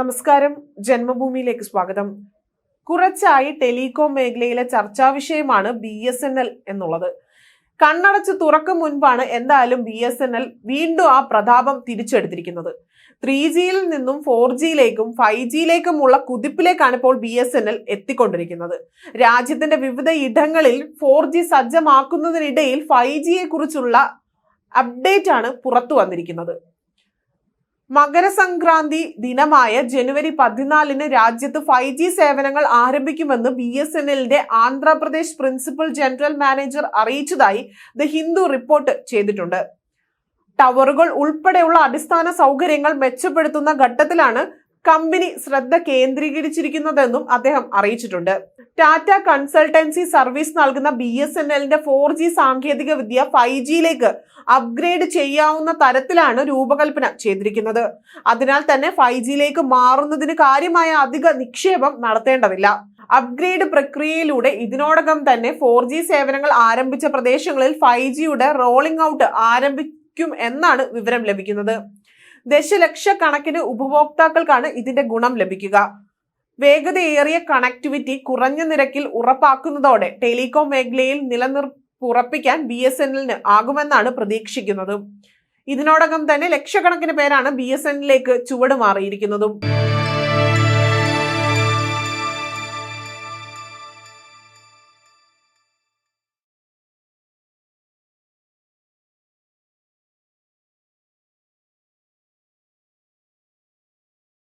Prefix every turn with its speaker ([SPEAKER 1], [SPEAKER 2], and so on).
[SPEAKER 1] നമസ്കാരം. ജന്മഭൂമിയിലേക്ക് സ്വാഗതം. കുറച്ചായി ടെലികോം മേഖലയിലെ ചർച്ചാ വിഷയമാണ് ബി എസ് എൻ എൽ എന്നുള്ളത്. കണ്ണടച്ച് തുറക്കും മുൻപാണ് എന്തായാലും ബി എസ് എൻ എൽ വീണ്ടും ആ പ്രതാപം തിരിച്ചെടുത്തിരിക്കുന്നത്. ത്രീ ജിയിൽ നിന്നും ഫോർ ജിയിലേക്കും ഫൈവ് ജിയിലേക്കുമുള്ള കുതിപ്പിലേക്കാണ് ഇപ്പോൾ ബി എസ് എൻ എൽ എത്തിക്കൊണ്ടിരിക്കുന്നത്. രാജ്യത്തിന്റെ വിവിധ ഇടങ്ങളിൽ ഫോർ ജി സജ്ജമാക്കുന്നതിനിടയിൽ ഫൈവ് ജിയെ കുറിച്ചുള്ള അപ്ഡേറ്റ് ആണ് പുറത്തു വന്നിരിക്കുന്നത്. മകരസംക്രാന്തി ദിനമായ ജനുവരി പതിനാലിന് രാജ്യത്ത് ഫൈവ് ജി സേവനങ്ങൾ ആരംഭിക്കുമെന്ന് ബി എസ് എൻ എല്ലിന്റെ ആന്ധ്രാപ്രദേശ് പ്രിൻസിപ്പൽ ജനറൽ മാനേജർ അറിയിച്ചതായി ദ ഹിന്ദു റിപ്പോർട്ട് ചെയ്തിട്ടുണ്ട്. ടവറുകൾ ഉൾപ്പെടെയുള്ള അടിസ്ഥാന സൗകര്യങ്ങൾ മെച്ചപ്പെടുത്തുന്ന ഘട്ടത്തിലാണ് കമ്പനി ശ്രദ്ധ കേന്ദ്രീകരിച്ചിരിക്കുന്നതെന്നും അദ്ദേഹം അറിയിച്ചിട്ടുണ്ട്. ടാറ്റ കൺസൾട്ടൻസി സർവീസ് നൽകുന്ന ബി എസ് എൻ എല്ലിന്റെ ഫോർ ജി സാങ്കേതിക വിദ്യ ഫൈവ് ജിയിലേക്ക് അപ്ഗ്രേഡ് ചെയ്യാവുന്ന തരത്തിലാണ് രൂപകൽപ്പന ചെയ്തിരിക്കുന്നത്. അതിനാൽ തന്നെ ഫൈവ് ജിയിലേക്ക് മാറുന്നതിന് കാര്യമായ അധിക നിക്ഷേപം നടത്തേണ്ടതില്ല. അപ്ഗ്രേഡ് പ്രക്രിയയിലൂടെ ഇതിനോടകം തന്നെ ഫോർ ജി സേവനങ്ങൾ ആരംഭിച്ച പ്രദേശങ്ങളിൽ ഫൈവ് ജിയുടെ റോളിംഗ് ഔട്ട് ആരംഭിക്കും എന്നാണ് വിവരം ലഭിക്കുന്നത്. ദശലക്ഷക്കണക്കിന് ഉപഭോക്താക്കൾക്കാണ് ഇതിന്റെ ഗുണം ലഭിക്കുക. വേഗതയേറിയ കണക്ടിവിറ്റി കുറഞ്ഞ നിരക്കിൽ ഉറപ്പാക്കുന്നതോടെ ടെലികോം മേഖലയിൽ നിലനിർപ്പ് ഉറപ്പിക്കാൻ ബി എസ് എൻ ആകുമെന്നാണ് പ്രതീക്ഷിക്കുന്നത്. ഇതിനോടകം തന്നെ ലക്ഷക്കണക്കിന് പേരാണ് ബി എസ് എന്നിലേക്ക് ചുവട് മാറിയിരിക്കുന്നതും.